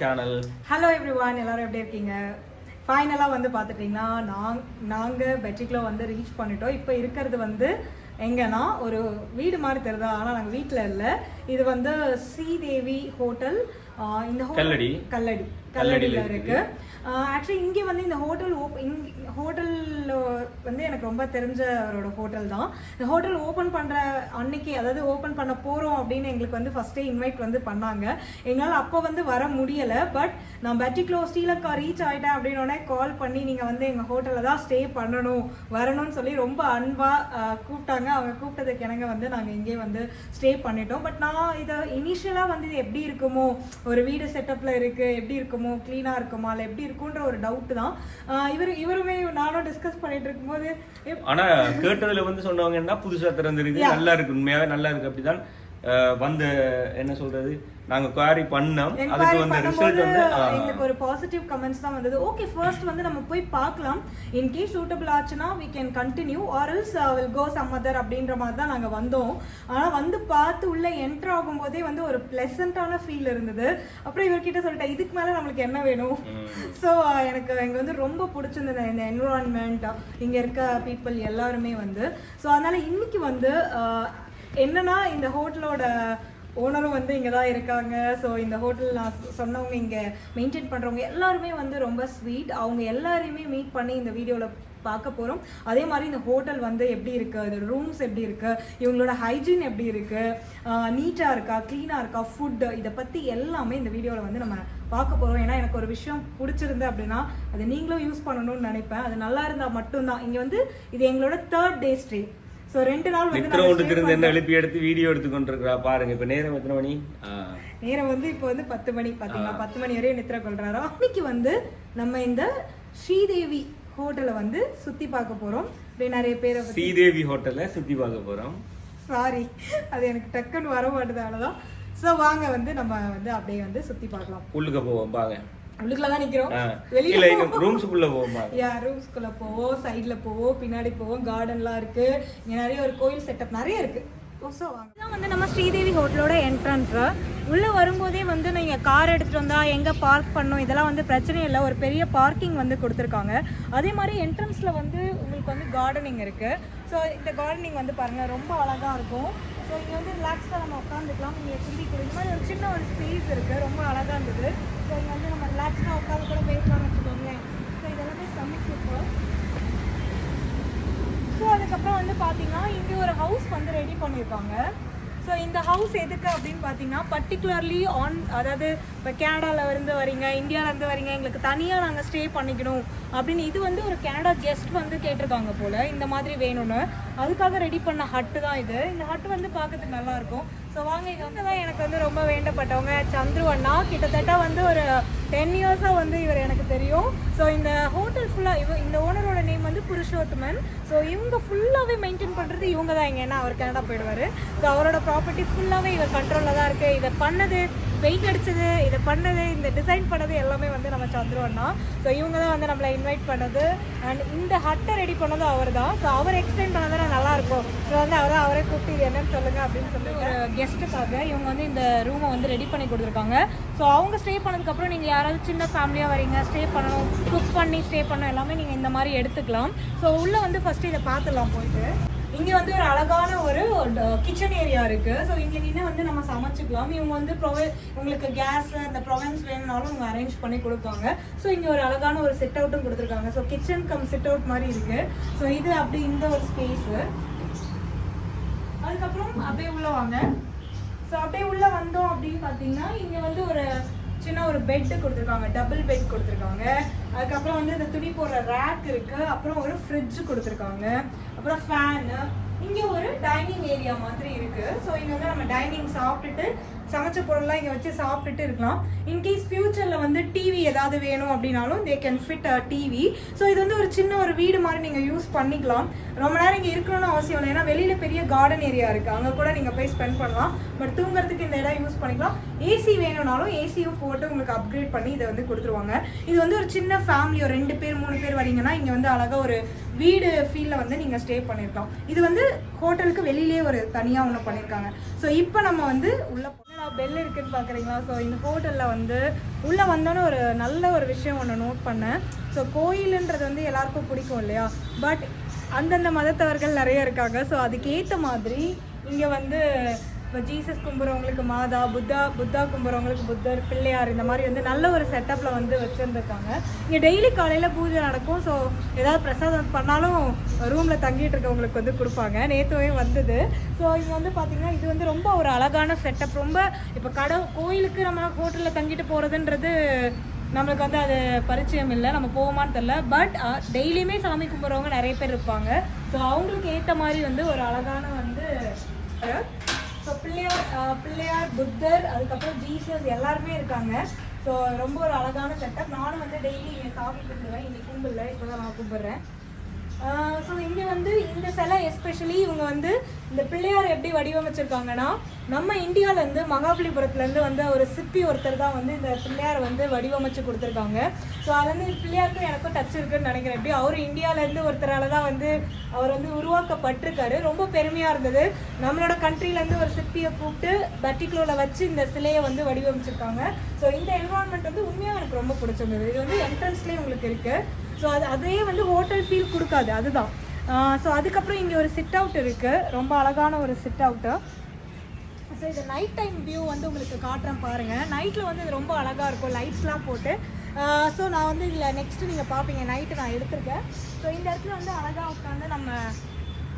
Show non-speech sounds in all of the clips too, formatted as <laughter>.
Channel hello everyone எல்லாரும் எப்படி இருக்கீங்க? ஃபைனலாக வந்து பார்த்துட்டிங்கன்னா நாங் நாங்கள் பெட்ரிக்ல வந்து ரீச் பண்ணிட்டோம். இப்போ இருக்கிறது வந்து எங்கன்னா ஒரு வீடு மாதிரி தெரியுதா ஆனால் நாங்கள் வீட்டில் இல்லை. இது வந்து ஸ்ரீதேவி ஹோட்டல் இந்த கல்லடி. கல்லடி. கல்லடியில கல்லடியில் இருக்கு. ஆக்சுவலி இங்கே வந்து இந்த ஹோட்டல் ஓப் ஹோட்டல் வந்து எனக்கு ரொம்ப தெரிஞ்சவரோட ஹோட்டல் தான். இந்த ஹோட்டல் ஓப்பன் பண்ணுற அன்னைக்கு அதாவது ஓப்பன் பண்ண போகிறோம் அப்படின்னு எங்களுக்கு வந்து ஃபஸ்ட்டே இன்வைட் வந்து பண்ணாங்க. எங்களால் அப்போ வந்து வர முடியலை பட் நான் பெட்டிக்லோ ஸ்ரீலங்கா ரீச் ஆகிட்டேன் அப்படின்னோடனே கால் பண்ணி நீங்கள் வந்து எங்கள் ஹோட்டலில் தான் ஸ்டே பண்ணணும் வரணும்னு சொல்லி ரொம்ப அன்பாக கூப்பிட்டாங்க. அவங்க கூப்பிட்டதுக்கு எனக்கு வந்து நாங்கள் இங்கே வந்து ஸ்டே பண்ணிட்டோம். பட் நான் இதை இனிஷியலாக வந்து இது எப்படி இருக்குமோ ஒரு வீடு செட்டப்பில் இருக்குது எப்படி இருக்குமோ க்ளீனாக இருக்குமா? இல்லை எப்படி இருக்குன்ற ஒரு டவுட் தான். இவர் இவருமே நானும் டிஸ்கஸ் பண்ணிட்டு இருக்கும்போது எப்- ஆனா கேட்டதுல வந்து சொன்னவங்க என்ன புதுசா திறந்திருக்கு நல்லா இருக்கு உண்மையாவே நல்லா இருக்கு அப்படிதான். வந்த என்ன சொல்றது நாங்க குவாரி பண்ணோம். அதுக்கு வந்து ரிசல்ட் வந்து எங்களுக்கு ஒரு பாசிட்டிவ் கமெண்ட்ஸ் தான் வந்தது. ஓகே ஃபர்ஸ்ட் வந்து நம்ம போய் பார்க்கலாம். இன் கேஸ் சூட்டபிள் ஆச்சுன்னா we can continue or else will go some other அப்படின்ற மாதிரி தான் நாங்கள் வந்தோம். ஆனால் வந்து பார்த்து உள்ள என்டர் ஆகும்போதே வந்து ஒரு ப்ளசண்ட்டான ஃபீல் இருந்தது. அப்புறம் இவர்கிட்ட சொல்லிட்டேன் இதுக்கு மேலே நம்மளுக்கு என்ன வேணும்? ஸோ எனக்கு இங்கே வந்து ரொம்ப பிடிச்சிருந்தது இந்த என்விரான்மெண்ட் இங்கே இருக்க பீப்புள் எல்லாருமே வந்து. ஸோ அதனால இன்னைக்கு வந்து ஆஹ், என்னன்னா இந்த ஹோட்டலோட ஓனரும் வந்து இங்கே தான் இருக்காங்க. ஸோ இந்த ஹோட்டல் நான் சொ- சொன்னவங்க இங்கே மெயின்டைன் பண்ணுறவங்க எல்லாருமே வந்து ரொம்ப ஸ்வீட் அவங்க எல்லாரையுமே மீட் பண்ணி இந்த வீடியோவில் பார்க்க போகிறோம் அதே மாதிரி இந்த ஹோட்டல் வந்து எப்படி இருக்குது அது ரூம்ஸ் எப்படி இருக்குது இவங்களோட ஹைஜீன் எப்படி இருக்குது நீட்டாக இருக்கா? க்ளீனாக இருக்கா? ஃபுட்டு இதை பற்றி எல்லாமே இந்த வீடியோவில் வந்து நம்ம பார்க்க போகிறோம் ஏன்னா எனக்கு ஒரு விஷயம் பிடிச்சிருந்து அப்படின்னா அதை நீங்களும் யூஸ் பண்ணணும்னு நினைப்பேன். அது நல்லா இருந்தால் மட்டும்தான். இங்கே வந்து இது எங்களோட தேர்ட் டே ஸ்ட்ரீட் ஸோ ரெண்டு நாள் வந்து இருந்து என்ன எழுப்பி எடுத்து வீடியோ எடுத்து கொண்டிருக்கிறா பாருங்க. இப்ப நேரம் எத்தனை மணி? நேரம் வந்து இப்போ வந்து பத்து மணி பார்த்தீங்களா பத்து மணி வரையும் நித்திர கொள்றாரோ. அன்னைக்கு வந்து நம்ம இந்த ஸ்ரீதேவி ஹோட்டலை வந்து சுற்றி பார்க்க போகிறோம் இப்படி நிறைய பேரை ஸ்ரீதேவி ஹோட்டல்ல சுத்தி பார்க்க போறோம். சாரி அது எனக்கு டக்குன்னு வர மாட்டுது அவ்வளோதான் ஸோ வாங்க வந்து நம்ம வந்து அப்படியே வந்து சுற்றி பார்க்கலாம். உள்ளுக்க போவோம் பாங்க உள்ளுக்குள்ள தான் நிற்கிறோம் ஆ, வெளியில ரூம்ஸுக்குள்ள போவோம். யா போவோம்? சைடுல போவோம். பின்னாடி போவோம். கார்டன்லாம் இருக்கு. இங்க நிறைய ஒரு கோயில் செட்டப் நிறைய இருக்கு. வந்து நம்ம ஸ்ரீதேவி ஹோட்டலோட என்ட்ரன்ஸ் உள்ள வரும்போதே வந்து நீங்க கார் எடுத்துட்டு வந்தா எங்க பார்க் பண்ணணும் இதெல்லாம் வந்து பிரச்சனை இல்லை. ஒரு பெரிய பார்க்கிங் வந்து கொடுத்துருக்காங்க. அதே மாதிரி என்ட்ரன்ஸ்ல வந்து உங்களுக்கு வந்து கார்டனிங் இருக்கு. ஸோ இந்த கார்டனிங் வந்து பாருங்க ரொம்ப அழகா இருக்கும். ஸோ இங்க வந்து ரிலாக்ஸ்டாக நம்ம உட்காந்துக்கலாம் நீங்கள் கூட இந்த மாதிரி ஒரு சின்ன ஒரு ஸ்பேஸ் இருக்கு. ரொம்ப அழகா இருந்தது. ஸோ இது வந்து நம்ம ரிலாக்ஸாக உட்காந்து கூட பேசலாம்னு வச்சுக்கோங்களேன். ஸோ இதெல்லாமே செம்ம சூப்பர் ஸோ அதுக்கப்புறம் வந்து பார்த்தீங்கன்னா இங்கே ஒரு ஹவுஸ் வந்து ரெடி பண்ணியிருக்காங்க ஸோ இந்த ஹவுஸ் எதுக்கு அப்படின்னு பார்த்தீங்கன்னா பர்டிகுலர்லி ஆன் அதாவது இப்போ கேனடாவில் இருந்து வரீங்க இந்தியாவிலேருந்து வரீங்க எங்களுக்கு தனியாக நாங்கள் ஸ்டே பண்ணிக்கணும் அப்படின்னு இது வந்து ஒரு கனடா கெஸ்ட் வந்து கேட்டிருக்காங்க போல் இந்த மாதிரி வேணும்னு. அதுக்காக ரெடி பண்ண ஹட்டு தான் இது. இந்த ஹட்டு வந்து பார்க்கறதுக்கு நல்லாயிருக்கும் ஸோ வாங்க இது வந்து தான் எனக்கு வந்து ரொம்ப வேண்டப்பட்டவங்க. சந்துரு அண்ணா கிட்டத்தட்ட வந்து ஒரு டென் இயர்ஸாக வந்து இவர் எனக்கு தெரியும். ஸோ இந்த ஹோட்டல் ஃபுல்லாக இவ இந்த ஓனரோட நேம் வந்து புருஷோத்தமன். ஸோ இவங்க ஃபுல்லாகவே மெயின்டைன் பண்ணுறது இவங்க தான் இங்கே. ஏன்னா அவர் கனடா போயிடுவார். ஸோ அவரோட ப்ராப்பர்ட்டி ஃபுல்லாகவே இவர் கண்ட்ரோலில் தான் இருக்குது இதை பண்ணது பெயிண்ட் அடிச்சது இதை பண்ணது இந்த டிசைன் பண்ணது எல்லாமே வந்து நம்ம சந்திரோன்னா ஸோ இவங்க தான் வந்து நம்மளை இன்வைட் பண்ணது. அண்ட் இந்த ஹட்டை ரெடி பண்ணது அவர் தான். ஸோ அவர் எக்ஸ்பிளைன் பண்ணதானே நல்லா இருக்கும். ஸோ வந்து அவர் அவரே கூப்பிட்டு இது என்னன்னு சொல்லுங்கள் அப்படின்னு சொல்லி ஒரு கெஸ்ட்டுக்காக இவங்க வந்து இந்த ரூமை வந்து ரெடி பண்ணி கொடுத்துருக்காங்க. ஸோ அவங்க ஸ்டே பண்ணதுக்கப்புறம் நீங்கள் யாராவது சின்ன ஃபேமிலியாக வரீங்க ஸ்டே பண்ணணும் குக் பண்ணி ஸ்டே பண்ணணும் எல்லாமே நீங்கள் இந்த மாதிரி எடுத்துக்கலாம். ஸோ உள்ளே வந்து ஃபஸ்ட்டு இதை பார்த்துடலாம் போயிட்டு. இங்க வந்து ஒரு அழகான ஒரு கிச்சன் ஏரியா இருக்கு. ஸோ இங்க நின்று வந்து நம்ம சமைச்சுக்கலாம். இவங்க வந்து ப்ரொவை உங்களுக்கு கேஸ் அந்த ப்ரொவன்ஸ் வேணும்னாலும் அவங்க அரேஞ்ச் பண்ணி கொடுப்பாங்க. ஸோ இங்க ஒரு அழகான ஒரு செட் அவுட்டும் கொடுத்துருக்காங்க. So kitchen cum sit out மாதிரி இருக்கு. ஸோ இது அப்படி இந்த ஒரு ஸ்பேஸ் அதுக்கப்புறம் அப்படியே உள்ள வாங்க. ஸோ அப்படியே உள்ள வந்தோம் அப்படின்னு பார்த்தீங்கன்னா இங்க வந்து ஒரு சின்ன ஒரு பெட் கொடுத்துருக்காங்க. டபுள் பெட் கொடுத்துருக்காங்க. அதுக்கப்புறம் வந்து இந்த துணி போடுற ரேக் இருக்கு. அப்புறம் ஒரு ஃப்ரிட்ஜ் கொடுத்துருக்காங்க. அப்புறம் ஃபேனு இங்கே ஒரு டைனிங் ஏரியா மாதிரி இருக்குது ஸோ இங்கே வந்து நம்ம டைனிங் சாப்பிட்டுட்டு சமைச்ச பொருள்லாம் இங்கே வச்சு சாப்பிட்டுட்டு இருக்கலாம். இன்கேஸ் ஃப்யூச்சரில் வந்து டிவி ஏதாவது வேணும் அப்படின்னாலும் they can fit a TV so இது வந்து ஒரு சின்ன ஒரு வீடு மாதிரி நீங்கள் யூஸ் பண்ணிக்கலாம். ரொம்ப நேரம் இங்கே இருக்கணும்னு அவசியம் இல்லை. ஏன்னா வெளியில் பெரிய கார்டன் ஏரியா இருக்குது அங்கே கூட நீங்கள் போய் ஸ்பெண்ட் பண்ணலாம். பட் தூங்குறதுக்கு இந்த இடம் யூஸ் பண்ணிக்கலாம். ஏசி வேணும்னாலும் ஏசியும் போட்டு உங்களுக்கு அப்கிரேட் பண்ணி இதை வந்து கொடுத்துருவாங்க. இது வந்து ஒரு சின்ன ஃபேமிலி ஒரு ரெண்டு பேர் மூணு பேர் வரீங்கன்னா இங்கே வந்து அழகாக ஒரு வீடு ஃபீலில் வந்து நீங்கள் ஸ்டே பண்ணிருக்கலாம். இது வந்து ஹோட்டலுக்கு வெளியிலே ஒரு தனியாக ஒன்று பண்ணியிருக்காங்க ஸோ இப்போ நம்ம வந்து உள்ள பெல் இருக்குன்னு பார்க்குறீங்களா ஸோ இந்த ஹோட்டலில் வந்து உள்ளே வந்தோன்னே ஒரு நல்ல ஒரு விஷயம் ஒன்று நோட் பண்ணேன். ஸோ கோயிலுன்றது வந்து எல்லாருக்கும் பிடிக்கும் இல்லையா? பட் அந்தந்த மதத்தவர்கள் நிறைய இருக்காங்க. ஸோ அதுக்கேற்ற மாதிரி இங்கே வந்து இப்போ ஜீசஸ் கும்புறவங்களுக்கு மாதா புத்தா புத்தா கும்புறவங்களுக்கு புத்தர் பிள்ளையார் இந்த மாதிரி வந்து நல்ல ஒரு செட்டப்பில் வந்து வச்சுருந்துருக்காங்க. இங்கே டெய்லி காலையில் பூஜை நடக்கும். ஸோ ஏதாவது பிரசாதம் பண்ணாலும் ரூமில் தங்கிட்டு இருக்கவங்களுக்கு வந்து கொடுப்பாங்க. நேற்றுவே வந்தது. ஸோ இங்கே வந்து பார்த்திங்கன்னா இது வந்து ரொம்ப ஒரு அழகான செட்டப் ரொம்ப இப்போ கடை கோயிலுக்கு நம்ம ஹோட்டலில் தங்கிட்டு போகிறதுன்றது நம்மளுக்கு வந்து அது பரிச்சயம் இல்லை. நம்ம போவோமான்னு தெரில பட் டெய்லியுமே சாமி கும்பிட்றவங்க நிறைய பேர் இருப்பாங்க. ஸோ அவங்களுக்கு ஏற்ற மாதிரி வந்து ஒரு அழகான வந்து ஸோ பிள்ளையார் பிள்ளையார் புத்தர் அதுக்கப்புறம் ஜீசஸ் எல்லாருமே இருக்காங்க. ஸோ ரொம்ப ஒரு அழகான செட்டப் நானும் வந்து டெய்லி இங்கே சாமி கும்பிடுவேன் இன்னைக்கு கும்பிடல. இப்போ தான் நான் கும்பிட்றேன். ஸோ இங்கே வந்து இந்த எஸ்பெஷலி இவங்க வந்து இந்த பிள்ளையார் எப்படி வடிவமைச்சிருக்காங்கன்னா நம்ம இந்தியாவிலேருந்து மகாபலிபுரத்துலேருந்து வந்து ஒரு சிற்பி ஒருத்தர் தான் வந்து இந்த பிள்ளையார் வந்து வடிவமைச்சு கொடுத்துருக்காங்க. ஸோ அதுலேருந்து பிள்ளையாருக்கும் எனக்கும் டச் இருக்குன்னு நினைக்கிறேன். எப்படி அவர் இந்தியாவிலேருந்து ஒருத்தரால தான் வந்து அவர் வந்து உருவாக்கப்பட்டிருக்காரு. ரொம்ப பெருமையாக இருந்தது. நம்மளோட கண்ட்ரிலேருந்து ஒரு சிற்பியை கூப்பிட்டு பர்டிகுலரில் வச்சு இந்த சிலையை வந்து வடிவமைச்சிருக்காங்க. ஸோ இந்த என்வரான்மெண்ட் வந்து உண்மையாக எனக்கு ரொம்ப பிடிச்சிருந்தது. இது வந்து என்ட்ரன்ஸ்லேயே உங்களுக்கு இருக்குது ஸோ அது அதே வந்து ஹோட்டல் ஃபீல் கொடுக்காது. அதுதான். ஸோ அதுக்கப்புறம் இங்கே ஒரு சிட் அவுட் இருக்குது ரொம்ப அழகான ஒரு சிட் அவுட்டு ஸோ இது நைட் டைம் வியூ வந்து உங்களுக்கு காட்டுறேன் பாருங்கள் நைட்டில் வந்து இது ரொம்ப அழகாக இருக்கும். லைட்ஸ்லாம் போட்டு. ஸோ நான் வந்து இதில் நெக்ஸ்ட்டு நீங்கள் பார்ப்பீங்க நைட்டு நான் எடுத்திருக்கேன். ஸோ இந்த இடத்துல வந்து அழகாக உட்காந்து நம்ம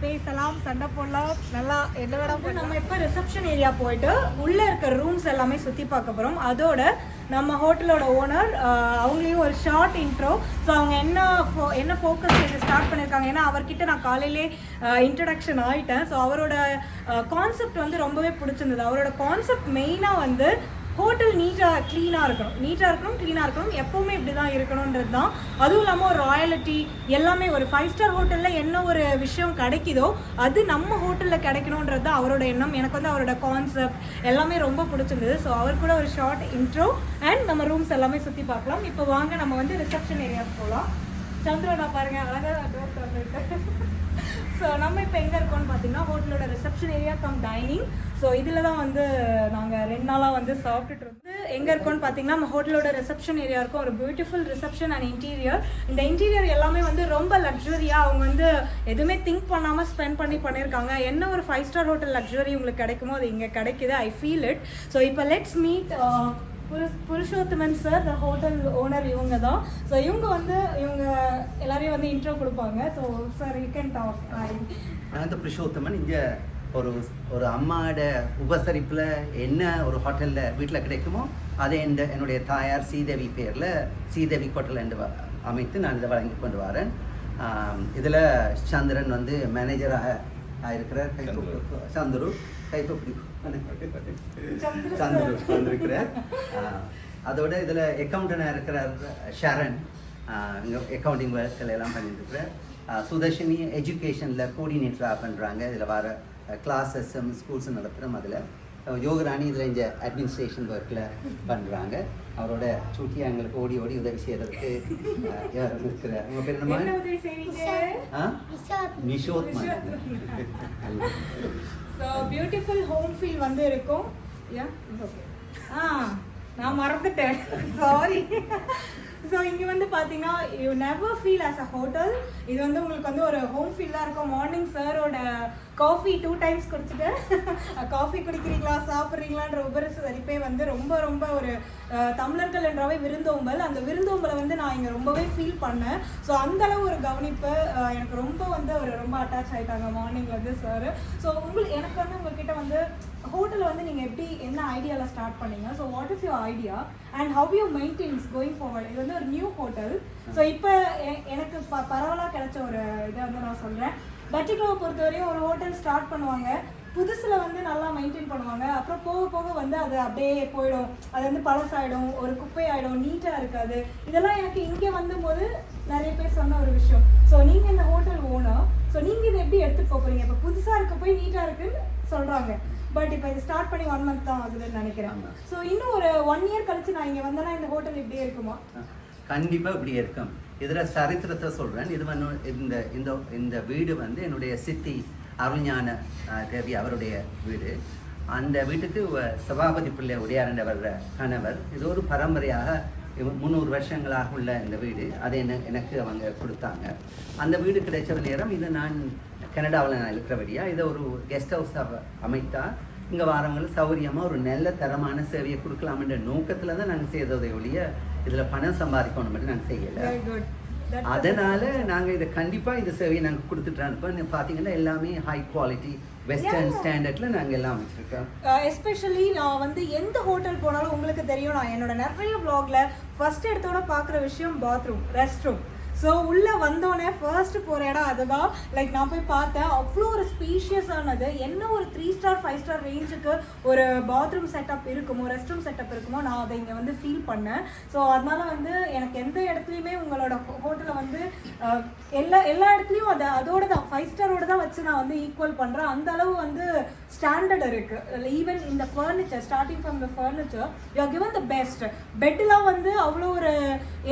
பேசலாம் சண்டை போடலாம் நல்லா என்ன வேணா நம்ம இப்போ ரிசப்ஷன் ஏரியா போயிட்டு உள்ளே இருக்க ரூம்ஸ் எல்லாமே சுற்றி பார்க்க போகிறோம் அதோட நம்ம ஹோட்டலோட ஓனர் அவங்களையும் ஒரு ஷார்ட் இன்ட்ரோ ஸோ அவங்க என்ன fo- என்ன ஃபோக்கஸ் இது ஸ்டார்ட் பண்ணியிருக்காங்க ஏன்னா அவர்கிட்ட நான் காலையிலே இன்ட்ரடக்ஷன் ஆயிட்டேன். ஸோ அவரோட கான்செப்ட் வந்து ரொம்பவே பிடிச்சிருந்தது. அவரோட கான்செப்ட் மெயினாக வந்து ஹோட்டல் நீட்டாக க்ளீனாக இருக்கணும். நீட்டாக இருக்கணும் க்ளீனாக இருக்கணும். எப்போவுமே இப்படி தான் இருக்கணுன்றது தான். அதுவும் இல்லாமல் ஒரு ராயலிட்டி எல்லாமே ஒரு ஃபைவ் ஸ்டார் ஹோட்டலில் என்ன ஒரு விஷயம் கிடைக்குதோ அது நம்ம ஹோட்டலில் கிடைக்கணுன்றது தான் அவரோட எண்ணம். எனக்கு வந்து அவரோட கான்செப்ட் எல்லாமே ரொம்ப பிடிச்சிருந்தது. ஸோ அவர் கூட ஒரு ஷார்ட் இன்ட்ரோ அண்ட் நம்ம ரூம்ஸ் எல்லாமே சுற்றி பார்க்கலாம். இப்போ வாங்க நம்ம வந்து ரிசப்ஷன் ஏரியாவுக்கு போகலாம் சந்திரனா பாருங்கள் அழகாக டோர் திறந்துட்டு ஸோ நம்ம இப்போ எங்கே இருக்கோம்னு பார்த்தீங்கன்னா ஹோட்டலோட reception area cum dining so இதில் தான் வந்து நாங்கள் ரெண்டு நாளாக வந்து சாப்பிட்டுட்டு இருந்து எங்கே இருக்கோம்னு பார்த்தீங்கன்னா நம்ம ஹோட்டலோட ரிசப்ஷன் ஏரியா இருக்கும். ஒரு பியூட்டிஃபுல் ரிசப்ஷன் அண்ட் இன்டீரியர் இந்த இன்டீரியர் எல்லாமே வந்து ரொம்ப லக்ஸரியாக அவங்க வந்து எதுவுமே திங்க் பண்ணாமல் ஸ்பெண்ட் பண்ணி பண்ணியிருக்காங்க. என்ன ஒரு ஃபைவ் ஸ்டார் ஹோட்டல் லக்ஸரி உங்களுக்கு கிடைக்குமோ அது இங்கே கிடைக்குது. ஐ ஃபீல் இட் ஸோ இப்போ let's meet Purushothaman sir the hotel owner இவங்க தான் ஸோ இவங்க வந்து இவங்க எல்லாரையும் வந்து இன்ட்ரோ கொடுப்பாங்க. So sir you can talk நான் வந்து புருஷோத்தமன் இங்கே ஒரு ஒரு அம்மாவோட உபசரிப்பில் என்ன ஒரு ஹோட்டலில் வீட்டில் கிடைக்குமோ அதை இந்த என்னுடைய தாயார் ஸ்ரீதேவி பேரில் ஸ்ரீதேவி ஹோட்டல் என்று வ- அமைத்து நான் இதை வழங்கி கொண்டு வரேன். இதில் சந்திரன் வந்து மேனேஜராக இருக்கிறார். கைத்தொப்பு சந்துரு கைத்தொப்பி சந்துரு வந்திருக்கிறார். அதோட இதில் அக்கௌண்டனாக இருக்கிறார் ஷரண் இங்கே அக்கௌண்டிங் ஒர்க்கில் எல்லாம் பண்ணிட்டு இருக்கிறார். ஆஹ், சுதர்ஷினி எஜுகேஷனில் கோஆர்டினேட்டராக பண்ணுறாங்க இதில் வர கிளாஸஸும் ஸ்கூல்ஸும் நடத்துகிறோம் அதில். யோகராணி இதில் இங்கே அட்மினிஸ்ட்ரேஷன் ஒர்க்கில் பண்ணுறாங்க அவரோட சுட்டி எங்களுக்கு ஓடி ஓடி உதவி செய்கிறதுக்கு யாரும் இருக்கிறார். உங்கள் பேர் என்ன என்னம்மா உதவி செய்வீங்க ஆ? நிஷோத். ஸோ பியூட்டிஃபுல் ஹோம் ஃபீல் வந்து இருக்கும். யா ஓகே ஆ நான் மறந்துட்டேன். சாரி ஸோ இங்கே வந்து பார்த்தீங்கன்னா you never feel as a hotel இது வந்து உங்களுக்கு வந்து ஒரு ஹோம் ஃபீலாக இருக்கும். மார்னிங் சாரோட காஃபி டூ டைம்ஸ் குடிச்சிட்டு காஃபி குடிக்கிறீங்களா சாப்பிட்றீங்களான்ற உபரிசு உபரிசரிப்பே வந்து ரொம்ப ரொம்ப ஒரு தமிழர்கள் என்றாவே விருந்தோம்பல். அந்த விருந்தோம்பலை வந்து நான் இங்கே ரொம்பவே ஃபீல் பண்ணேன். ஸோ அளவு ஒரு கவனிப்பு எனக்கு ரொம்ப வந்து அவர் ரொம்ப அட்டாச் ஆகிட்டாங்க மார்னிங் வந்து சார் ஸோ உங்களுக்கு எனக்கு வந்து உங்ககிட்ட வந்து ஹோட்டலில் வந்து நீங்கள் எப்படி என்ன ஐடியாவில் ஸ்டார்ட் பண்ணீங்க? So what is your idea and how you maintains going forward இது வந்து ஒரு நியூ ஹோட்டல் ஸோ இப்போ எனக்கு ப பரவலாக கிடைச்ச ஒரு இதை வந்து நான் சொல்கிறேன் பர்டிகுலரை பொறுத்தவரையும் ஒரு ஹோட்டல் ஸ்டார்ட் பண்ணுவாங்க. புதுசில் வந்து நல்லா மெயின்டைன் பண்ணுவாங்க. அப்புறம் போக போக வந்து அது அப்படியே போயிடும். அது வந்து பழசாயிடும். ஒரு குப்பையாயிடும். நீட்டாக இருக்காது. இதெல்லாம் எனக்கு இங்கே வந்தபோது நிறைய பேர் சொன்ன ஒரு விஷயம். ஸோ நீங்கள் இந்த ஹோட்டல் ஓனர் ஸோ நீங்கள் இதை எப்படி எடுத்துகிட்டு போக போகிறீங்க இப்போ புதுசாக இருக்க போய் நீட்டாக இருக்குன்னு சொல்கிறாங்க பட் இப்போ இது ஸ்டார்ட் பண்ணி ஒன் மந்த் தான் ஆகுதுன்னு நினைக்கிறேன். ஸோ இன்னும் ஒரு ஒன் இயர் கழிச்சு நான் இங்கே வந்தேன்னா இந்த ஹோட்டல் இப்படியே இருக்குமா? கண்டிப்பாக இப்படி இருக்கும். இதில் சரித்திரத்தை சொல்கிறேன் இது வந்து இந்த இந்த இந்த வீடு வந்து என்னுடைய சித்தி அருள்ஞான தேவி அவருடைய வீடு. அந்த வீட்டுக்கு சபாபதி பிள்ளை வர்ற கணவர். இது ஒரு பரம்பரையாக முந்நூறு வருஷங்களாக உள்ள இந்த வீடு. அதை என்ன எனக்கு அவங்க கொடுத்தாங்க. அந்த வீடு கிடைச்ச நேரம் இதை நான் கனடாவில் நான் இருக்கிறபடியா இதை ஒரு கெஸ்ட் ஹவுஸாக அமைத்தா இங்கே வரவங்களுக்கு சௌகரியமாக ஒரு நல்ல தரமான சேவையை கொடுக்கலாம்ன்ற நோக்கத்தில் தான் நாங்கள் செய்ததை ஒழிய இதில் பணம் சம்பாதிக்கணும் மட்டும் நாங்கள் செய்யலை. அதனால நாங்க இதை கண்டிப்பா இந்த சேவையை நாங்க கொடுத்துட்டு இருப்போம் பாத்தீங்கன்னா எல்லாமே ஹை குவாலிட்டி வெஸ்டர்ன் ஸ்டாண்டர்ட்ல நாங்க எல்லாம் வச்சிருக்கோம். எஸ்பெஷலி நான் வந்து எந்த ஹோட்டல் போனாலும் உங்களுக்கு தெரியும். நான் என்னோட நிறைய vlogல ஃபர்ஸ்ட் எடுத்தோட பார்க்குற விஷயம் பாத்ரூம் ரெஸ்ட் ரூம் ஸோ உள்ளே வந்தோடனே ஃபர்ஸ்ட் போகிற இடம் அதுதான். லைக் நான் போய் பார்த்தேன். அவ்வளோ ஒரு ஸ்பீஷியஸானது என்ன ஒரு த்ரீ ஸ்டார் ஃபைவ் ஸ்டார் ரேஞ்சுக்கு ஒரு பாத்ரூம் செட்டப் இருக்குமோ ரெஸ்ட் ரூம் செட்டப் இருக்குமோ நான் அதை இங்கே வந்து ஃபீல் பண்ணேன். ஸோ அதனால் வந்து எனக்கு எந்த இடத்துலையுமே உங்களோட ஹோட்டலில் வந்து எல்லா எல்லா இடத்துலையும் அதை அதோட தான் ஃபைவ் ஸ்டாரோட தான் வச்சு நான் வந்து ஈக்குவல் பண்ணுறேன் அந்த அளவு வந்து ஸ்டாண்டர்ட் இருக்கு. ஈவன் இந்த furniture starting from the furniture you are given the best பெட்லாம் வந்து அவ்வளோ ஒரு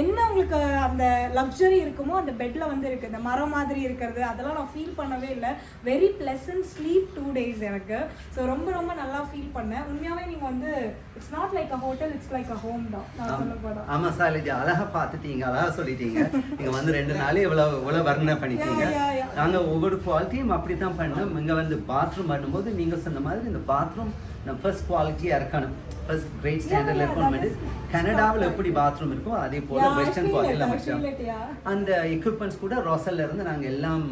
என்ன உங்களுக்கு அந்த லக்ஸரி இருக்குமோ அந்த பெட்ல வந்து இருக்கு. இந்த மரம் மாதிரி இருக்கிறது அதெல்லாம் நான் ஃபீல் பண்ணவே இல்லை. Very pleasant sleep two days எனக்கு. ஸோ ரொம்ப ரொம்ப நல்லா ஃபீல் பண்ணேன். உண்மையாவே நீங்க வந்து it's not like a hotel it's like a home தான். நான் சொல்ல போறேன் ஆமா சாலிஜி அழகா பார்த்துட்டீங்க. அழகா சொல்லிட்டீங்க. நீங்க வந்து ரெண்டு <laughs> நாளே இவ்வளவு இவ்வளவு வர்ணனை பண்ணிட்டீங்க. Yeah, yeah, yeah. நாங்க ஒவ்வொரு குவாலிட்டியும் அப்படித்தான் பண்ணோம். இங்க வந்து பாத்ரூம் பண்ணும்போது நீங்க சொன்ன மாதிரி இந்த பாத்ரூம் நம்ம ஃபர்ஸ்ட் குவாலிட்டியா இருக்கணும். ஃபர்ஸ்ட் கிரேட் ஸ்டாண்டர்ட்ல இருக்கணும் கனடாவில் எப்படி பாத்ரூம் இருக்கோ அதே போல வெஸ்டர்ன் குவாலிட்டியில. அந்த எக்யூப்மெண்ட்ஸ் கூட ரோசல்ல இருந்து நாங்க எல்லாம்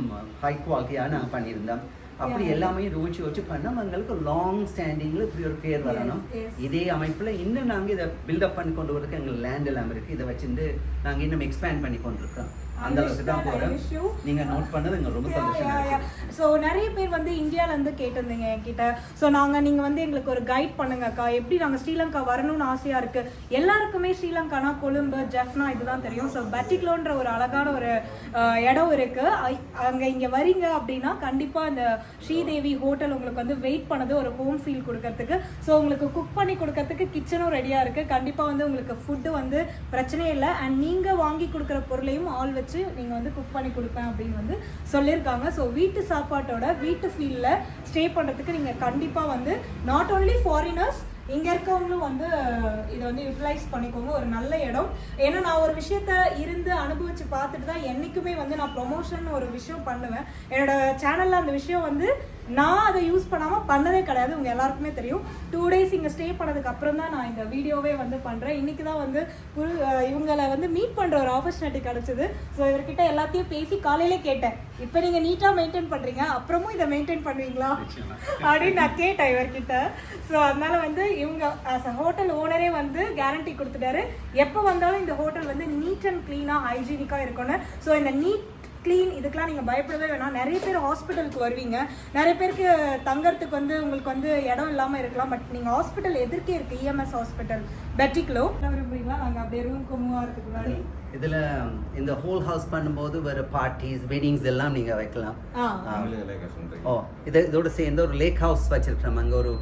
ஹை குவாலிட்டியா நாங்க பண்ணியிருந்தோம் அப்படி. எல்லாமே யோசிச்சு யோசிச்சு பண்ணோம் எங்களுக்கு லாங் ஸ்டாண்டிங்ல இப்படி ஒரு பேர் வரணும். இதே அமைப்புல இன்னும் நாங்க இதை பில்டப் பண்ணி கொண்டு வரதுக்கு எங்களுக்கு லேண்ட் எல்லாம் இருக்கு. இதை வச்சிருந்து நாங்க இன்னும் எக்ஸ்பேண்ட் பண்ணி கொண்டிருக்கோம். அந்த அளவுக்கு தான் Understand, I போறோம் wish you. நீங்க நோட் பண்ணது எங்களுக்கு ரொம்ப சந்தோஷமா ஸோ நிறைய பேர் வந்து இந்தியால இருந்து கேட்டிருந்தீங்க என்கிட்ட. ஸோ நாங்க நீங்க வந்து எங்களுக்கு ஒரு கைட் பண்ணுங்க அக்கா. எப்படி நாங்க ஸ்ரீலங்கா வரணும்னு ஆசையா இருக்கு. எல்லாருக்குமே ஸ்ரீலங்கானா கொழும்பு ஜெஃப்னா இதுதான் தெரியும். ஸோ பட்டிக்லோன்ற ஒரு அழகான ஒரு இடம் இருக்கு. அங்க இங்க வரீங்க அப்படின்னா கண்டிப்பா இந்த ஸ்ரீதேவி ஹோட்டல் உங்களுக்கு வந்து வெயிட் பண்ணது ஒரு ஹோம் ஃபீல் கொடுக்கறதுக்கு. ஸோ உங்களுக்கு குக் பண்ணி கொடுக்கறதுக்கு கிச்சனும் ரெடியா இருக்கு. கண்டிப்பா வந்து உங்களுக்கு ஃபுட்டு வந்து பிரச்சனையே இல்லை. அண்ட் நீங்க வாங்கி கொடுக்குற பொருளையும் ஆள் வச்சு நீங்கள் வந்து குக் பண்ணி கொடுப்பேன் அப்படின்னு வந்து சொல்லியிருக்காங்க. ஸோ வீட்டு சாப்பாட்டோட வீட்டு ஃபீல்டில் ஸ்டே பண்ணுறதுக்கு நீங்கள் கண்டிப்பாக வந்து நாட் ஓன்லி ஃபாரினர்ஸ் இங்கே இருக்கவங்களும் வந்து இதை வந்து யூட்டிலைஸ் பண்ணிக்கோங்க. ஒரு நல்ல இடம். ஏன்னா நான் ஒரு விஷயத்த இருந்து அனுபவிச்சு பார்த்துட்டு தான் என்றைக்குமே வந்து நான் ப்ரொமோஷன் ஒரு விஷயம் பண்ணுவேன். என்னோட சேனலில் அந்த விஷயம் வந்து நான் அதை யூஸ் பண்ணாம பண்ணதே கிடையாது. உங்க எல்லாருக்குமே தெரியும். டூ டேஸ் இங்க ஸ்டே பண்ணதுக்கு அப்புறம் தான் நான் இந்த வீடியோவே வந்து பண்றேன். இன்னைக்கு தான் வந்து அஹ் இவங்களை வந்து மீட் பண்ற ஒரு ஆப்பர்ச்சுனிட்டி கிடைச்சது. ஸோ இவர்கிட்ட எல்லாத்தையும் பேசி காலையிலே கேட்டேன். இப்போ நீங்க நீட்டா மெயின்டைன் பண்றீங்க. அப்புறமும் இதை மெயின்டைன் பண்ணுவீங்களா? அப்படின்னு நான் கேட்டேன் இவர்கிட்ட. ஸோ அதனால வந்து இவங்க ஆஸ் அ ஹோட்டல் ஓனரே வந்து கேரண்டி கொடுத்துட்டாரு. எப்போ வந்தாலும் இந்த ஹோட்டல் வந்து நீட் அண்ட் க்ளீனாக ஹைஜீனிக்காக இருக்கணும் ஸோ இந்த நீட் க்ளீன் இதுக்கெல்லாம் நீங்கள் பயப்படவே வேணாம். நிறைய பேர் ஹாஸ்பிட்டலுக்கு வருவீங்க. நிறைய பேருக்கு தங்கறதுக்கு வந்து உங்களுக்கு வந்து இடம் இல்லாமல் இருக்கலாம். பட் நீங்கள் ஹாஸ்பிட்டல் எதிர்க்கே இருக்கு இஎம்எஸ் ஹாஸ்பிட்டல் பெட்டிக்லோ விரும்புறீங்களா? நாங்கள் அப்படியே ரூம்க்கு மூவ் ஆகிறதுக்கு முன்னாடி. இதுல இந்த ஹோல் ஹவுஸ் பண்ணும்போது வர பார்ட்டிஸ் வெட்டிங்ஸ் எல்லாம் நீங்க வைக்கலாம். ஆ. ஆ. ஓ இது இதோட சேர்ந்து ஒரு லேக் ஹவுஸ் வச்சிருக்கிறோம். அங்கே ஒரு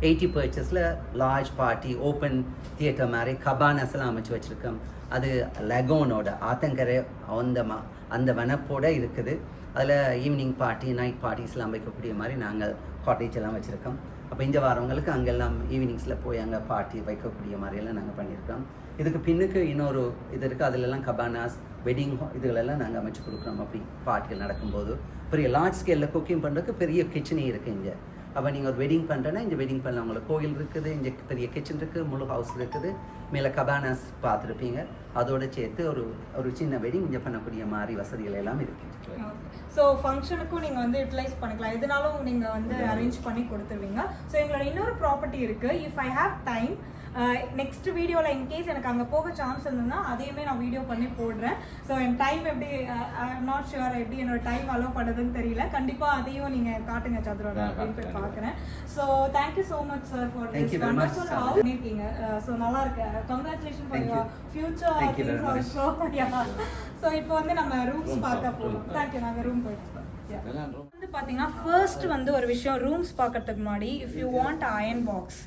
எயிட்டி பர்ச்சஸில் லார்ஜ் பார்ட்டி ஓப்பன் தியேட்டர் மாதிரி கபானஸ் எல்லாம் அமைச்சு வச்சிருக்கோம். அது லெகோனோட ஆத்தங்கரை அந்த ம அந்த வனப்போடு இருக்குது. அதில் ஈவினிங் பார்ட்டி நைட் பார்ட்டிஸ்லாம் வைக்கக்கூடிய மாதிரி நாங்கள் காட்டேஜ் எல்லாம் வச்சுருக்கோம். அப்போ இங்கே வரவங்களுக்கு அங்கெல்லாம் ஈவினிங்ஸில் போய் அங்கே பார்ட்டி வைக்கக்கூடிய மாதிரியெல்லாம் நாங்கள் பண்ணியிருக்கோம் இதுக்கு பின்னுக்கு இன்னொரு இது இருக்குது அதிலெல்லாம் கபானாஸ் வெட்டிங் இதுகளெல்லாம் நாங்கள் அமைச்சு கொடுக்குறோம். அப்படி பார்ட்டிகள் நடக்கும்போது. பெரிய லார்ஜ் ஸ்கேலில் குக்கிங் பண்ணுறதுக்கு பெரிய கிச்சனே இருக்குது இங்கே. அப்போ நீங்கள் ஒரு வெட்டிங் பண்ணுறேன்னா இங்கே வெட்டிங் பண்ணலாம் உங்களுக்கு கோயில் இருக்குது இங்கே பெரிய கிச்சன் இருக்குது முழு ஹவுஸ் இருக்குது. மேலே கபானாஸ் பார்த்துருப்பீங்க. அதோட சேர்த்து ஒரு ஒரு சின்ன வெட்டிங் இங்கே பண்ணக்கூடிய மாதிரி வசதிகள் எல்லாம் இருக்குது ஸோ ஃபங்க்ஷனுக்கும் நீங்கள் வந்து யூட்டிலைஸ் பண்ணிக்கலாம். எதுனாலும் நீங்கள் வந்து அரேஞ்ச் பண்ணி கொடுத்துருவீங்க. ஸோ எங்களோட இன்னொரு ப்ராப்பர்ட்டி இருக்குது if I have time next வீடியோவில் இன்கேஸ் எனக்கு அங்கே போக சான்ஸ் இருந்ததுன்னா அதையுமே நான் வீடியோ பண்ணி போடுறேன். ஸோ என் டைம் எப்படி நாட் ஷுவர் எப்படி என்னோட டைம் அலோவ் பண்ணுறதுன்னு தெரியல. கண்டிப்பாக அதையும் நீங்கள் காட்டுங்க சதுரோட அப்படின்னு போய். பார்க்குறேன். So thank you so much sir for this wonderful. House பண்ணியிருக்கீங்க. ஸோ நல்லா இருக்கு. Congratulation for. Your future things much. <laughs> Also so இப்போ வந்து நம்ம ரூம்ஸ் பார்க்க போகிறோம். தேங்க்யூ நாங்கள் ரூம் போயிட்டு வந்து பாத்தீங்கன்னா ஃபர்ஸ்ட் வந்து ஒரு விஷயம் ரூம்ஸ் பார்க்கறதுக்கு முன்னாடி if you want iron box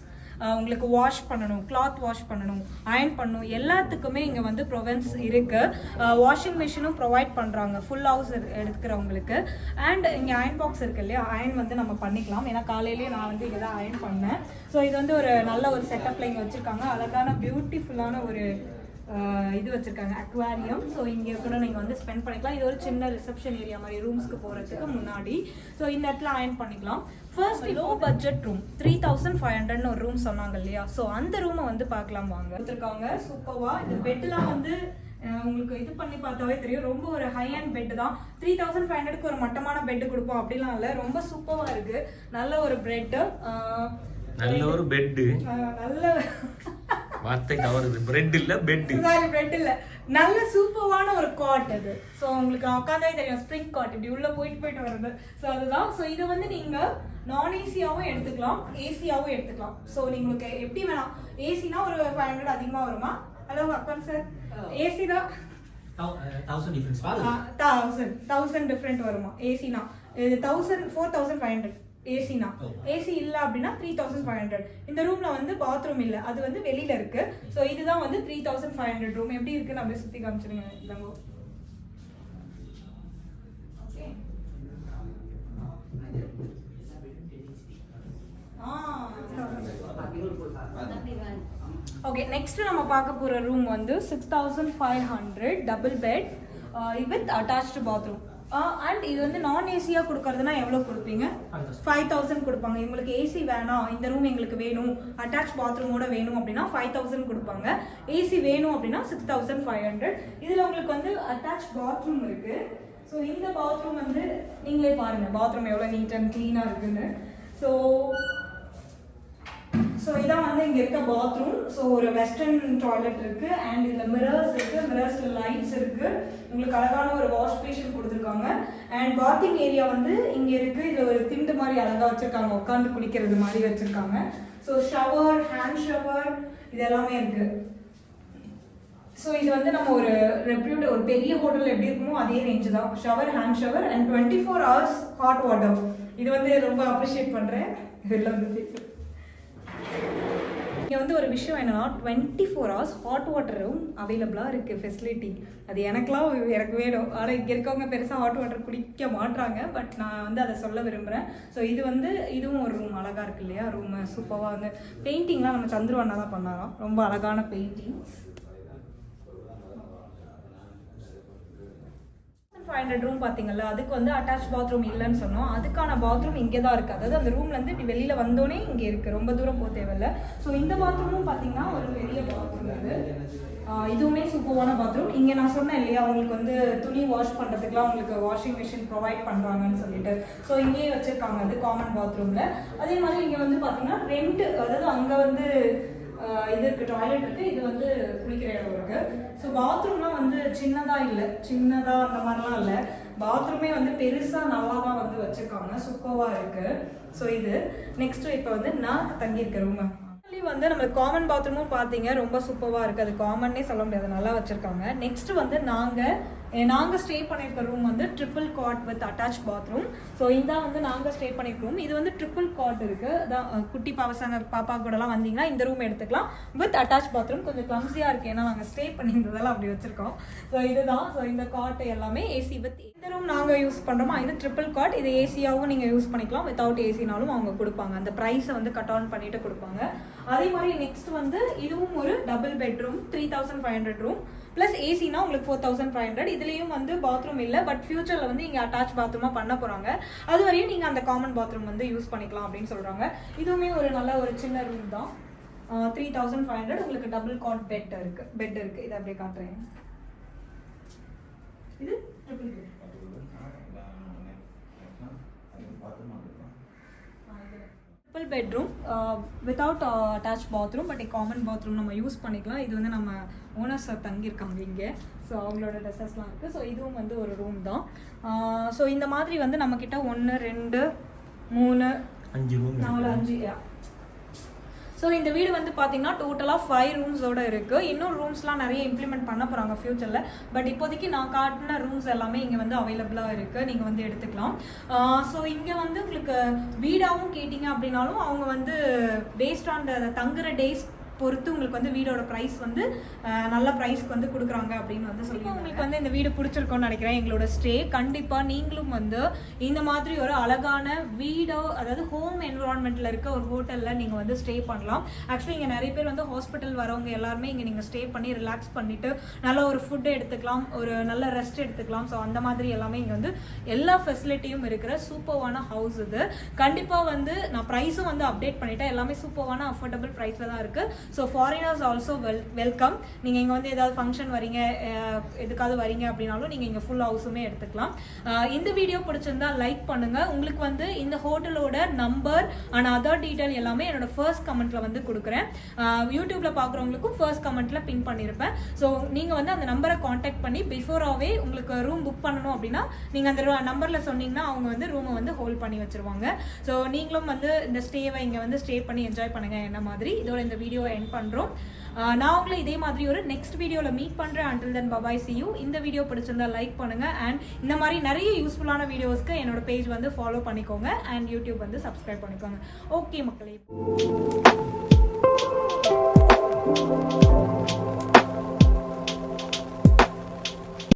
உங்களுக்கு வாஷ் பண்ணணும் கிளாத் வாஷ் பண்ணணும் அயன் பண்ணணும் எல்லாத்துக்குமே இங்கே வந்து ப்ரொவென்ஸ் இருக்குது வாஷிங் மிஷினும் ப்ரொவைட் பண்ணுறாங்க ஃபுல் ஹவுஸ் எடுக்கிறவங்களுக்கு. அண்ட் இங்கே அயன் பாக்ஸ் இருக்கு இல்லையா அயன் வந்து நம்ம பண்ணிக்கலாம். ஏன்னா காலையிலேயே நான் வந்து இங்கே தான் அயன் பண்ணேன். ஸோ இது வந்து ஒரு நல்ல ஒரு செட்டப்ல இங்கே வச்சுருக்காங்க. அழகான பியூட்டிஃபுல்லான ஒரு இது வச்சிருக்காங்க அக்வாரியம் ஸோ இங்கே கூட நீங்கள் வந்து ஸ்பெண்ட் பண்ணிக்கலாம். இது ஒரு சின்ன ரிசப்ஷன் ஏரியா மாதிரி ரூம்ஸ்க்கு போகிறதுக்கு முன்னாடி. ஸோ இந்த இடத்துல அயன் பண்ணிக்கலாம். First low budget room three thousand five ஹண்ட்ரட்னு ஒரு ரூம் சொன்னாங்க இல்லையா? ஸோ அந்த ரூமை வந்து பார்க்கலாம் வாங்க. கொடுத்துருக்காங்க. சூப்பர்வா இந்த பெட்லாம் வந்து உங்களுக்கு இது பண்ணி பார்த்தாவே தெரியும். ரொம்ப ஒரு ஹை அண்ட் பெட் தான் த்ரீ தௌசண்ட் ஃபைவ் ஹண்ட்ரட்க்கு ஒரு மட்டமான பெட் கொடுப்போம் அப்படிலாம் இல்லை. ரொம்ப சூப்பராக இருக்கு. நல்ல ஒரு பெட்டு நல்ல ஒரு பெட்டு நல்ல வார்த்தை தவறுது. பிரெட் இல்ல பெட் சாரி பிரெட் இல்ல. நல்ல சூப்பரான ஒரு காட் அது. ஸோ உங்களுக்கு உட்காந்தாவே தெரியும் ஸ்ப்ரிங் காட் இப்படி உள்ள போயிட்டு போயிட்டு வருது ஸோ அதுதான். ஸோ இதை வந்து நீங்க நான் ஏசியாவும் எடுத்துக்கலாம். ஏசியாவும் எடுத்துக்கலாம். ஸோ உங்களுக்கு எப்படி வேணாம். ஏசினா ஒரு ஃபைவ் ஹண்ட்ரட் அதிகமாக வருமா? ஹலோ அக்கௌண்ட் சார் ஏசி தான் தௌசண்ட் தௌசண்ட் டிஃப்ரெண்ட் வருமா? ஏசினா இது thousand four thousand five hundred ஏசினா AC இல்ல அப்படின்னா த்ரீ தௌசண்ட் ஃபைவ் ஹண்ட்ரட் இந்த ரூம்ல வந்து பாத்ரூம் இல்ல. அது வந்து வெளியில இருக்கு. ஸோ இதுதான் வந்து three thousand five hundred room எப்படி இருக்குன்னு அப்படியே சுத்தி காமிச்சிருங்க இதாங்கோ ஓகே நெக்ஸ்ட் நம்ம பார்க்க போற ரூம் வந்து six thousand five hundred double bed with attached bathroom and இது வந்து நான் ஏசியா கொடுக்கறதுனா எவ்வளவு கொடுப்பீங்க? ஃபைவ் தௌசண்ட் கொடுப்பாங்க. உங்களுக்கு ஏசி வேணாம். இந்த ரூம் எங்களுக்கு வேணும். அட்டாச் பாத்ரூமோட வேணும் அப்படின்னா ஃபைவ் தௌசண்ட் கொடுப்பாங்க. ஏசி வேணும் அப்படின்னா சிக்ஸ் தௌசண்ட் ஃபைவ் ஹண்ட்ரட் இதில் உங்களுக்கு வந்து அட்டாச் பாத்ரூம் இருக்கு. ஸோ இந்த பாத்ரூம் வந்து நீங்களே பாருங்க. பாத்ரூம் எவ்வளோ நீட் அண்ட் க்ளீனாக இருக்குன்னு. ஸோ ஸோ இதான் வந்து இங்கே இருக்க பாத்ரூம் ஸோ ஒரு வெஸ்டர்ன் டாய்லெட் இருக்கு. அண்ட் இதில் மிரர்ஸ் இருக்கு. மிரர்ஸ் லைட்ஸ் இருக்கு. உங்களுக்கு அழகான ஒரு வாஷ் பேஷன் கொடுத்துருக்காங்க. அண்ட் பாத்திங் ஏரியா வந்து இங்கே இருக்கு. இதில் ஒரு திண்டு மாதிரி அழகா வச்சுருக்காங்க. உட்காந்து குடிக்கிறது மாதிரி வச்சுருக்காங்க. ஸோ ஷவர் ஹேண்ட் ஷவர் இது எல்லாமே இருக்கு. ஸோ இது வந்து நம்ம ஒரு ரெப்யூட் ஒரு பெரிய ஹோட்டல் எப்படி இருக்குமோ அதே ரேஞ்ச் தான். Shower hand shower and twenty four hours hot water இது வந்து ரொம்ப அப்ரிஷியேட் பண்ணுறேன் இதெல்லாம் வந்து இங்கே வந்து ஒரு விஷயம் என்னன்னா டுவெண்ட்டி ஃபோர் ஹவர்ஸ் ஹாட் வாட்டரும் அவைலபிளாக இருக்குது ஃபெசிலிட்டி அது எனக்குலாம் எனக்கு வேணும் ஆனால் இங்கே இருக்கவங்க பெருசாக ஹாட் வாட்டர் குடிக்க மாட்றாங்க. பட் நான் வந்து அதை சொல்ல விரும்புகிறேன் ஸோ இது வந்து இதுவும் ஒரு ரூம் அழகாக இருக்கு இல்லையா? ரூம் சூப்பராக வந்து பெயிண்டிங்லாம் நம்ம சந்துருவண்ணா தான் பண்ணாராம். ரொம்ப அழகான பெயிண்டிங்ஸ் ஃபைவ் ஹண்ட்ரட் ரூம் பார்த்தீங்கல்ல அதுக்கு வந்து அட்டாச் பாத்ரூம் இல்லைன்னு சொன்னோம். அதுக்கான பாத்ரூம் இங்கே தான் இருக்குது அதாவது அந்த ரூம்லேருந்து இப்படி வெளியில் வந்தோடனே இங்கே இருக்குது ரொம்ப தூரம் போக தேவையில்ல. ஸோ இந்த பாத்ரூமும் பார்த்தீங்கன்னா ஒரு பெரிய பாத்ரூம் இது. இதுவுமே சூப்பரான பாத்ரூம் இங்கே நான் சொன்னேன் இல்லையா உங்களுக்கு வந்து துணி வாஷ் பண்ணுறதுக்குலாம் உங்களுக்கு வாஷிங் மிஷின் ப்ரொவைட் பண்ணுறாங்கன்னு சொல்லிட்டு. ஸோ இங்கேயே வச்சுருக்காங்க அது காமன் பாத்ரூமில் அதே மாதிரி இங்கே வந்து பார்த்தீங்கன்னா ரெண்ட்டு அதாவது அங்கே வந்து இது இருக்கு டாய்லெட் இருக்கு இது வந்து குளிக்கிற இடம் இருக்கு. ஸோ பாத்ரூம்லாம் வந்து சின்னதா இல்லை சின்னதா அந்த மாதிரிலாம் இல்லை. பாத்ரூமே வந்து பெருசா நல்லா தான் வந்து வச்சிருக்காங்க சூப்பரா இருக்கு. ஸோ இது. நெக்ஸ்ட் இப்போ வந்து நான் தங்கியிருக்க ரூம் வந்து நம்ம காமன் பாத்ரூமும் பார்த்தீங்க ரொம்ப சூப்பராக இருக்குது அது காமன்னே சொல்ல முடியாது நல்லா வச்சுருக்காங்க. நெக்ஸ்ட் வந்து நாங்கள் நாங்கள் ஸ்டே பண்ணியிருக்க ரூம் வந்து triple cot with attach bathroom so இதான் வந்து நாங்கள் ஸ்டே பண்ணியிருக்க ரூம் இது வந்து ட்ரிபிள் காட் இருக்குது அதான் குட்டி பாவசாங்க பாப்பா கூடலாம் வந்தீங்கன்னா இந்த ரூம் எடுத்துக்கலாம். வித் அட்டாச் பாத்ரூம் கொஞ்சம் கிளம்ஸியாக இருக்குது ஏன்னா நாங்கள் ஸ்டே பண்ணியிருந்ததெல்லாம் அப்படி வச்சுருக்கோம். ஸோ இதுதான். ஸோ இந்த காட் எல்லாமே ஏசி வித் இந்த ரூம் நாங்கள் யூஸ் பண்ணுறோமா இது ட்ரிபிள் காட் இது ஏசியாகவும் நீங்கள் யூஸ் பண்ணிக்கலாம். வித்தவுட் ஏசினாலும் அவங்க கொடுப்பாங்க. அந்த ப்ரைஸை வந்து கட் ஆன் பண்ணிட்டு கொடுப்பாங்க. அதே மாதிரி நெக்ஸ்ட் வந்து இதுவும் ஒரு double bedroom three thousand five hundred room plus ஏசினா உங்களுக்கு ஃபோர் தௌசண்ட் ஃபைவ் ஹண்ட்ரட் இதுலேயும் வந்து பாத்ரூம் இல்லை பட் ஃபியூச்சரில் வந்து இங்கே அட்டாச் பாத்ரூமாக பண்ண போகிறாங்க அது வரையும் நீங்கள் அந்த காமன் பாத்ரூம் வந்து யூஸ் பண்ணிக்கலாம் அப்படின்னு சொல்கிறாங்க இதுவுமே ஒரு நல்ல ஒரு சின்ன ரூம் தான். த்ரீ தௌசண்ட் ஃபைவ் ஹண்ட்ரட் உங்களுக்கு டபுள் காட் பெட் இருக்குது பெட் இருக்குது இதை அப்படியே காட்டுறேன். இது triple bed bedroom without attach bathroom but common bathroom நம்ம யூஸ் பண்ணிக்கலாம். இது வந்து நம்ம ஓனர்ஸ் தங்கியிருக்காங்க இங்கே. ஸோ அவங்களோட ட்ரெஸ்ஸஸ்லாம் இருக்குது ஸோ இதுவும் வந்து ஒரு ரூம் தான். ஸோ இந்த மாதிரி வந்து நம்மக்கிட்ட ஒன்று ரெண்டு மூணு அஞ்சு நாலு அஞ்சு ஸோ இந்த வீடு வந்து பார்த்தீங்கன்னா டோட்டலாக ஃபைவ் ரூம்ஸோட இருக்குது இன்னும் ரூம்ஸ்லாம் நிறைய இம்ப்ளிமெண்ட் பண்ண போகிறாங்க ஃப்யூச்சரில் பட் இப்போதைக்கு நான் காட்டின ரூம்ஸ் எல்லாமே இங்கே வந்து அவைலபிளாக இருக்குது நீங்கள் வந்து எடுத்துக்கலாம். ஸோ இங்கே வந்து உங்களுக்கு வீடாகவும் கேட்டிங்க அப்படின்னாலும் அவங்க வந்து பேஸ்ட் ஆன் த தங்குற டேஸ் பொறுத்து உங்களுக்கு வந்து வீடோட ப்ரைஸ் வந்து நல்ல ப்ரைஸ்க்கு வந்து கொடுக்குறாங்க அப்படின்னு வந்து சொல்லி உங்களுக்கு வந்து இந்த வீடு பிடிச்சிருக்கோன்னு நினைக்கிறேன் எங்களோட ஸ்டே கண்டிப்பாக நீங்களும் வந்து இந்த மாதிரி ஒரு அழகான வீடோ அதாவது ஹோம் என்விரான்மெண்ட்டில் இருக்க ஒரு ஹோட்டலில் நீங்கள் வந்து ஸ்டே பண்ணலாம். ஆக்சுவலி இங்கே நிறைய பேர் வந்து ஹாஸ்பிட்டல் வரவங்க எல்லாருமே இங்கே நீங்கள் ஸ்டே பண்ணி ரிலாக்ஸ் பண்ணிட்டு நல்ல ஒரு ஃபுட் எடுத்துக்கலாம் ஒரு நல்ல ரெஸ்ட் எடுத்துக்கலாம். ஸோ அந்த மாதிரி எல்லாமே இங்கே வந்து எல்லா ஃபெசிலிட்டியும் இருக்கிற சூப்பர்வான ஹவுஸ் இது. கண்டிப்பாக வந்து நான் ப்ரைஸும் வந்து அப்டேட் பண்ணிட்டேன். எல்லாமே சூப்பர்வான அஃபோர்டபுள் ப்ரைஸில் தான் இருக்குது so foreigners also well welcome நீங்கள் இங்கே வந்து ஏதாவது ஃபங்க்ஷன் வரீங்க எதுக்காவது வரீங்க அப்படின்னாலும் நீங்கள் இங்கே ஃபுல் ஹவுஸுமே எடுத்துக்கலாம். இந்த வீடியோ பிடிச்சிருந்தா லைக் பண்ணுங்க. உங்களுக்கு வந்து இந்த ஹோட்டலோட நம்பர் அண்ட் அதர் டீட்டெயில் எல்லாமே என்னோட ஃபர்ஸ்ட் கமெண்ட்ல வந்து கொடுக்குறேன். யூடியூப்பில் யூடியூப்ல பார்க்குறவங்களுக்கும் ஃபர்ஸ்ட் கமெண்ட்ல பின் பண்ணியிருப்பேன் ஸோ நீங்கள் வந்து அந்த நம்பரை காண்டாக்ட் பண்ணி பிஃபோராகவே உங்களுக்கு ரூம் புக் பண்ணணும் அப்படின்னா நீங்கள் அந்த நம்பரில் சொன்னீங்கன்னா அவங்க வந்து ரூமை வந்து ஹோல்ட் பண்ணி வச்சிருவாங்க. ஸோ நீங்களும் வந்து இந்த ஸ்டேவை இங்கே வந்து ஸ்டே பண்ணி என்ஜாய் பண்ணுங்க என்ன மாதிரி. இதோட இந்த வீடியோ எண்ட் பண்ணுறோம் நான் உங்களை இதே மாதிரி ஒரு நெக்ஸ்ட் வீடியோவில் மீட் பண்ணுறேன் until then bye bye see you இந்த வீடியோ பிடிச்சிருந்தா லைக் பண்ணுங்க. அண்ட் இந்த மாதிரி நிறைய யூஸ்ஃபுல்லான வீடியோஸ்க்கு என்னோட பேஜ் வந்து ஃபாலோ பண்ணிக்கோங்க. அண்ட் யூடியூப் வந்து சப்ஸ்கிரைப் பண்ணிக்கோங்க. ஓகே மக்களே.